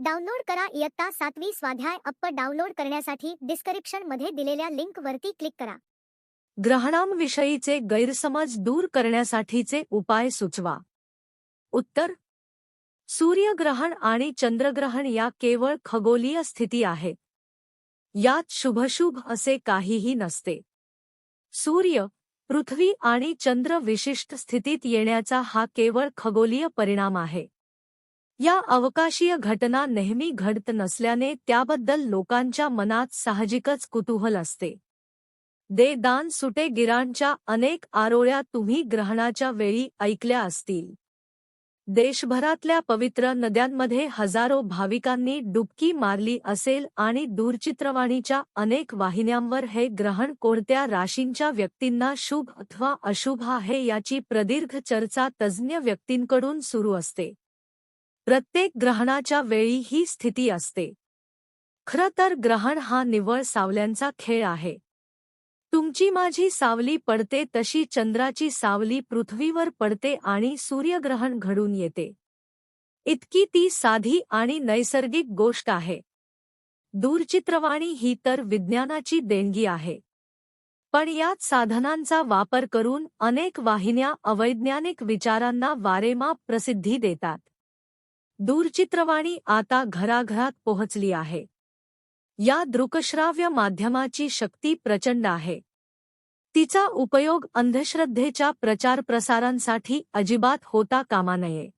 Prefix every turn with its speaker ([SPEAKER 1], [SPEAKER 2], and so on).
[SPEAKER 1] Download करा इयत्ता सातवी स्वाध्याय अप्प डाउनलोड करण्यासाठी डिस्क्रिप्शनमध्ये दिलेल्या लिंक वरती क्लिक करा.
[SPEAKER 2] ग्रहणांविषयीचे गैरसमज दूर करण्यासाठीचे उपाय सुचवा. उत्तर सूर्यग्रहण आणि चंद्रग्रहण या केवळ खगोलीय स्थिती आहे. यात शुभशुभ असे काहीही नसते. सूर्य पृथ्वी आणि चंद्र विशिष्ट स्थितीत येण्याचा हा केवळ खगोलीय परिणाम आहे. या अवकाशीय घटना नेहमी घडत नसल्याने त्याबद्दल लोकांच्या मनात साहजिकच कुतूहल असते. दे दान सुटे गिरांच्या अनेक आरोळ्या तुम्ही ग्रहणाच्या वेळी ऐकल्या असतील. देशभरातल्या पवित्र नद्यांमध्ये हजारो भाविकांनी डुबकी मारली असेल आणि दूरचित्रवाणीच्या अनेक वाहिन्यांवर हे ग्रहण कोणत्या राशींच्या व्यक्तींना शुभ अथवा अशुभ आहे याची प्रदीर्घ चर्चा तज्ज्ञ व्यक्तींकडून सुरू असते. प्रत्येक ग्रहणाच्या वेळी ही स्थिती असते. खरं तर ग्रहण हा निव्वळ सावल्यांचा खेळ आहे. तुमची माझी सावली पडते तशी चंद्राची सावली पृथ्वीवर पडते आणि सूर्यग्रहण घडून येते. इतकी ती साधी आणि नैसर्गिक गोष्ट आहे. दूरचित्रवाणी ही तर विज्ञानाची देणगी आहे. पण यात साधनांचा वापर करून अनेक वाहिन्या अवैज्ञानिक विचारांना वारेमाप प्रसिद्धी देतात. दूरचित्रवाणी आता घराघरात पोहोचली आहे. या दृकश्राव्य माध्यमाची शक्ती प्रचंड आहे. तिचा उपयोग अंधश्रद्धेच्या प्रचारप्रसारांसाठी अजिबात होता कामा नये.